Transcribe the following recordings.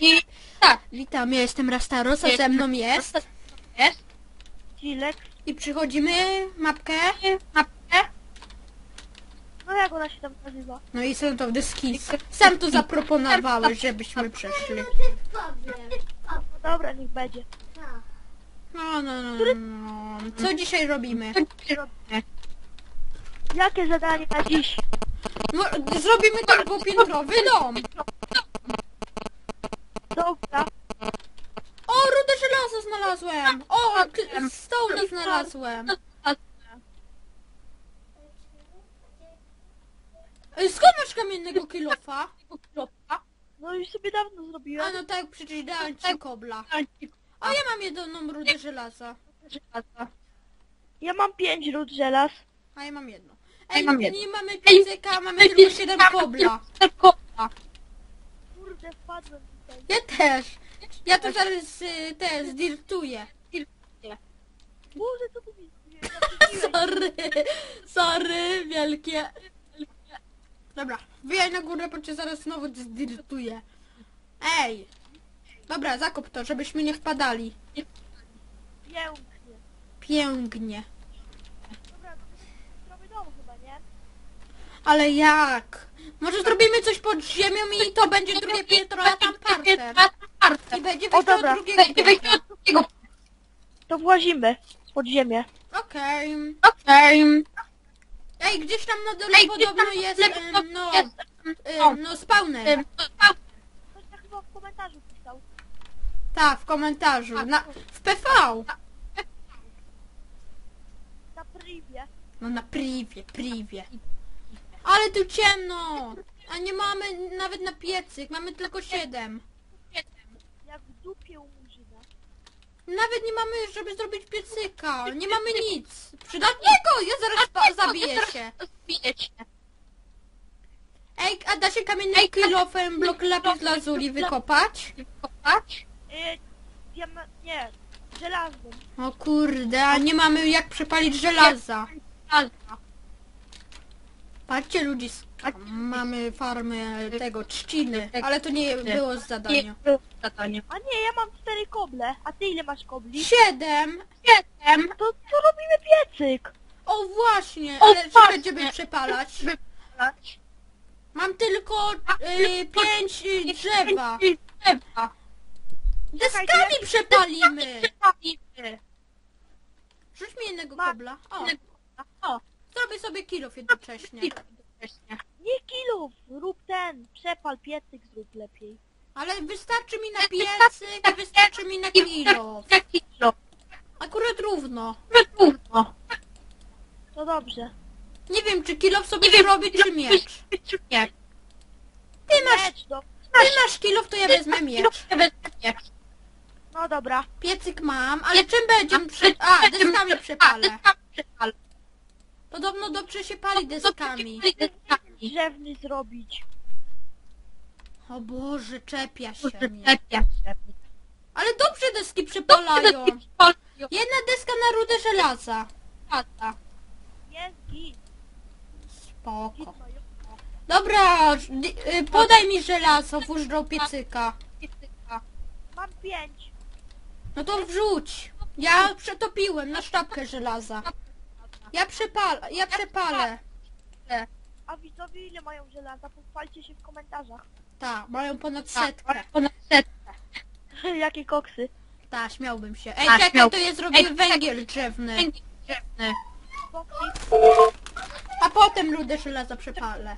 I tak, Witam, ja jestem Rastaros, a ze mną jest. jest Cilek. I przychodzimy mapkę. mapkę. No jak ona się tam nazywa? No i są to skis. Sam to zaproponowałeś, żebyśmy przeszli. No dobra, niech będzie. No, no, no, no. Co dzisiaj robimy? Jakie zadanie na dziś? No, zrobimy ten dwupiętrowy dom. Dobra. O, rudę żelazo znalazłem. O, stone znalazłem. Ej, Skąd masz kamiennego kilofa? No już sobie dawno A zrobiłem. no tak, przecież dałem ci kobla. O, ja mam jedną rudę żelaza. Ja mam pięć ród żelaz. A ja mam jedno. Ja Ej, mam jedno. nie mamy piecyka, mamy tylko 7 kobla. Kurde, wpadłem tutaj. Ja też. Ja to zaraz y, te zdirtuję. Boże, co tu mi? Sorry, sorry, wielkie. Dobra, wyjaj na górę, bo cię zaraz znowu zdirtuję. Ej. Dobra, zakop to, żebyśmy nie wpadali. Pięknie. Pięknie. Dobra, to zrobię dom chyba, nie? Ale jak? Może zrobimy coś pod ziemią i to będzie drugie piętro, a tam parter. I będzie O, od dobra. drugiego piętra. To włazimy pod ziemię. Okej. Okej. Ej, gdzieś tam na dole Ej, gdzieś podobno tam jest, dole em, no, jest, em, no spawner. Ktoś tak chyba w komentarzu pisał. Tak, w komentarzu. Na, w PV. Na privie. No na privie, privie. Ale tu ciemno. A nie mamy nawet na piecyk, mamy tylko 7. Jak w dupie murzyna. Nawet nie mamy, żeby zrobić piecyka. Nie mamy nic. Przydatnego! Ja zaraz pa- zabiję się. Ej, a da się kamiennym kilofem blok lapis lazuli wykopać? Kopać. Yy, diama... Nie. Żelaznym. O kurde, a nie mamy jak przepalić żelaza. Alfa. Patrzcie ludziska, mamy farmę tego trzciny, ale to nie było z zadania. A nie, ja mam cztery koble. A ty ile masz kobli? Siedem. Siedem. To co robimy piecyk? O właśnie, O, ale czy będziemy przepalać? Wypalać. Mam tylko y, pięć y, drzewa. Drzewa. Deskami przepalimy. Przepalimy. Rzuć mi jednego Ma- kobla. O, O, sobie kilof jednocześnie. Nie kilów, rób ten. Przepal piecyk zrób lepiej. Ale wystarczy mi na piecyk i wystarczy mi na kilo. Akurat równo. To dobrze. Nie wiem, czy kilof sobie zrobić, czy miecz. Ty masz, do... ty masz kilof, to ja wezmę miecz. Ja wezmę miecz. No dobra. Piecyk mam, ale czym będziemy prze... A, deskami przepalę. Podobno dobrze się pali deskami. Drzewny zrobić. O Boże, czepia się mnie. Ale dobrze deski przepalają. Przepalają. Jedna deska na rudę żelaza. Jest git. Spoko. Dobra, y, podaj mi żelazo, włóż do piecyka. Mam pięć. No to wrzuć. Ja przetopiłem na sztabkę żelaza. Ja przepalę, ja przepalę. A widzowie ile mają żelaza? Pochwalcie się w komentarzach. Tak, mają ponad setkę. ponad setkę. Jakie koksy. Tak, śmiałbym się. Ej, Tak, czekaj, śmiał- to ja zrobię Ej, węgiel drzewny. Węgiel drzewny. Koksy. A potem rudę żelaza przepalę.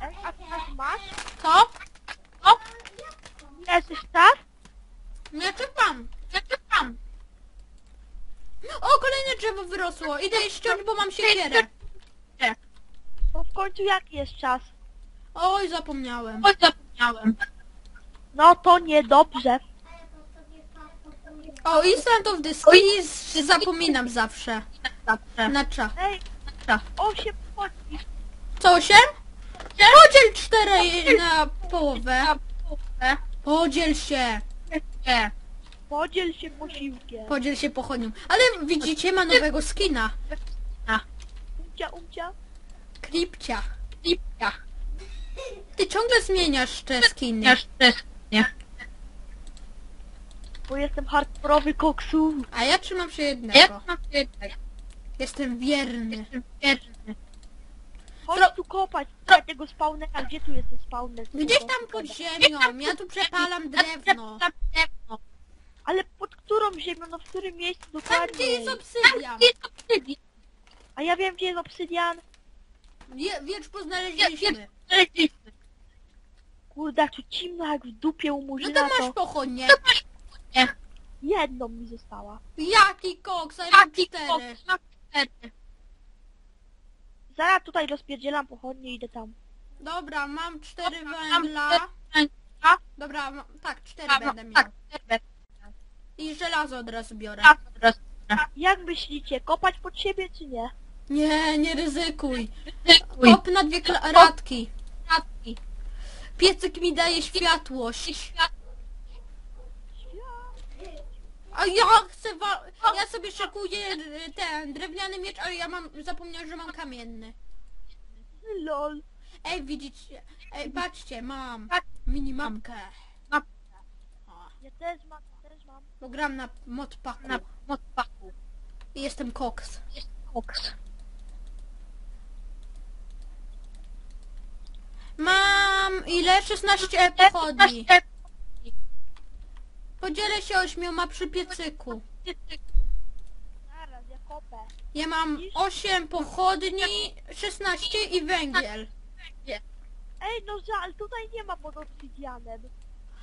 Ej, a ty masz? Co? O, Jesteś tak? Czekam. ja czekam. O, kolejne drzewo wyrosło. Idę je ściąć, bo mam siekierę. Bo w końcu jaki jest czas? Oj, zapomniałem. Oj, zapomniałem. No to niedobrze. O, Instant of the Skis zapominam zawsze. Zawsze. Na cza. Ej, Tak. osiem. Co, osiem? Podziel cztery na połowę. Na połowę. Podziel się. Nie. Podziel się posiłkiem. Podziel się pochodnią. Ale widzicie, ma nowego skina. Umcia, umcia. Kripcia. Lipcia. Ty ciągle zmieniasz te skiny. Nie. Bo jestem hardkorowy koksu. A ja trzymam się Ja jednego. mam jednego. Jestem wierny. Jestem wierny. Chodź Tro- tu kopać trochę tego spawnera. Gdzie tu jest ten spawner? Gdzieś tam pod ziemią. Ja tu przepalam drewno. Tam drewno. Ziemią? No w którym miejscu Tam dokładnie? gdzie jest obsydian. A ja wiem gdzie jest obsydian. Wie, wiecz Ja poznaleźliśmy. wiem, znaleźliśmy. Kurde, jak tu cimno jak w dupie u No murzyna, to masz pochodnie. To masz nie. jedną mi została. Jaki koks? A ja mam cztery. Zaraz tutaj rozpierdzielam pochodnie i idę tam. Dobra, mam cztery Mam węgla. cztery węgla. Dobra, ma, tak, cztery będę miał. Tak. I żelazo od razu biorę. Tak, teraz. Jak myślicie, kopać pod siebie czy nie? Nie, nie ryzykuj. Ryzykuj. Hop na dwie kla- radki. Piecyk mi daje światłość. Świat. A ja chcę wa- Ja sobie szykuję y, ten drewniany miecz, ale ja mam zapomniałem, że mam kamienny. Lol. Ej, widzicie? Ej, patrzcie, mam Tak. minimapkę. Ja też mam. Bo gram na modpaku. na modpaku. I jestem koks. Jest koks. Mam ile? 16 pochodni. Podzielę się ośmioma przy piecyku. Zaraz, ja kopę. Ja mam 8 pochodni, 16 i węgiel. Ej, no żal, tutaj nie ma pod obsydianem.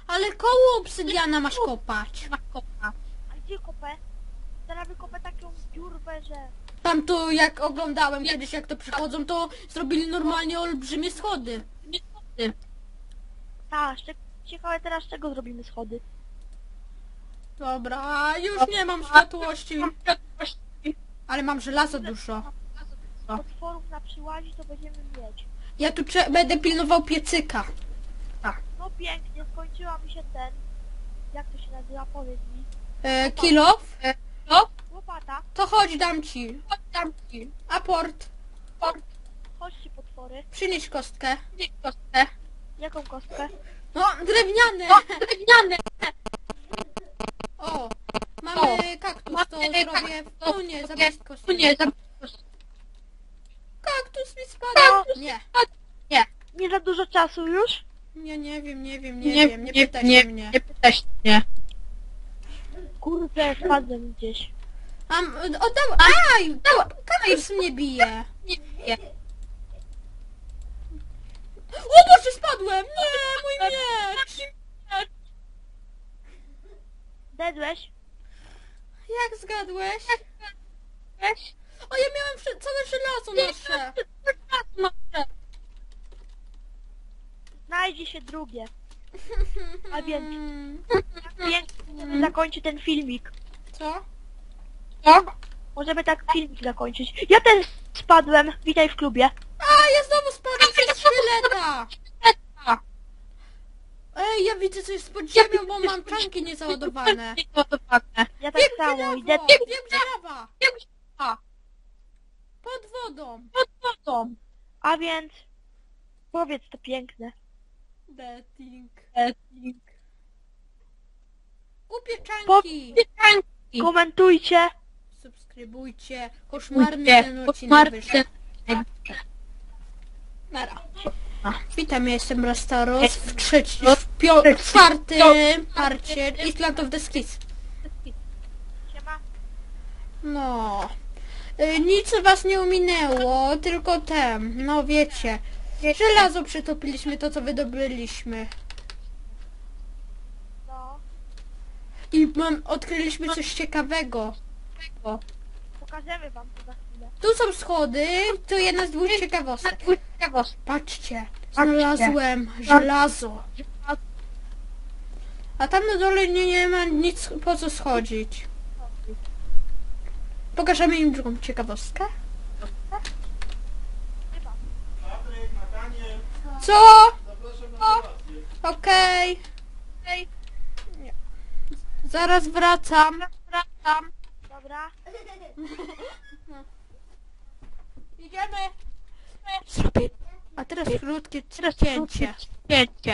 Ale koło obsydiana masz kopać. Kopa. A gdzie kopę? Zaraz wykopę taką dziurwę, że... Tam tu jak oglądałem kiedyś jak to przychodzą, to zrobili normalnie olbrzymie schody. Nie schody. Ta, szczeg... ciekawe teraz z czego zrobimy schody. Dobra, już nie mam światłości. Ale mam żelazo dużo. Potworów na przyłazi to będziemy mieć. Ja tu będę pilnował piecyka. No pięknie, skończyła mi się ten... Jak to się nazywa? Powiedz mi. E, kilof? No, Łopata. To chodź dam ci. oddam ci. Aport. Chodźcie potwory. Przynieś kostkę. Gdzie kostkę? Jaką kostkę? No, drewniane. O, drewniane. O, mamy kaktus, to Mamy zrobię... kaktus, O nie, za zrobię- blisko Tu nie, za... Kaktus mi spada. Nie. Nie. Nie za dużo czasu już? Nie, nie wiem, nie wiem, nie, wiem, nie pytaj nie, się mnie. Nie pytaj się mnie. Kurde, spadłem gdzieś. Am, oddał, aj, kaktus mnie bije. Nie, nie. O Boże, spadłem! Nie, mój miecz! Dedłeś? Jak zgadłeś? Weź. O, ja miałem całe żelazo nasze. Może. Znajdzie się drugie. A więc Mm, pięknie zakończy ten filmik. Co? Co? Możemy tak filmik zakończyć. Ja też spadłem. Witaj w klubie. A, ja znowu spadłem przez szkieleta! A, Ej, ja widzę coś pod ziemią, bo mam czanki niezaładowane. Nie załadowane. Ja tak samo. Idę lawa, wiem, gdzie lawa. Jak a, Pod wodą. pod wodą. A więc powiedz to piękne. Betting. Betting. Głupie czanki. Pytanki. Komentujcie. Subskrybujcie. Koszmarny ten odcinek wyszedł. ten Nara. Witam, ja jestem Rastaros w trzecim, w pio- w czwartym parcie Island of the. Siema. No. Y, Nic was nie ominęło, tylko tem, no wiecie. Żelazo przytopiliśmy, to co wydobyliśmy. No. I mam, odkryliśmy coś ciekawego. O, Pokażemy wam to za chwilę. Tu są schody, tu jedna z dwóch ciekawostek. Patrzcie, znalazłem żelazo. A tam na dole nie, nie ma nic po co schodzić. Pokażemy im drugą ciekawostkę. Co? kolację. Okej. Ej, Zaraz wracam. wracam. Dobra. Idziemy. Zrobię A teraz krótkie Teraz cięcie. Cięcie.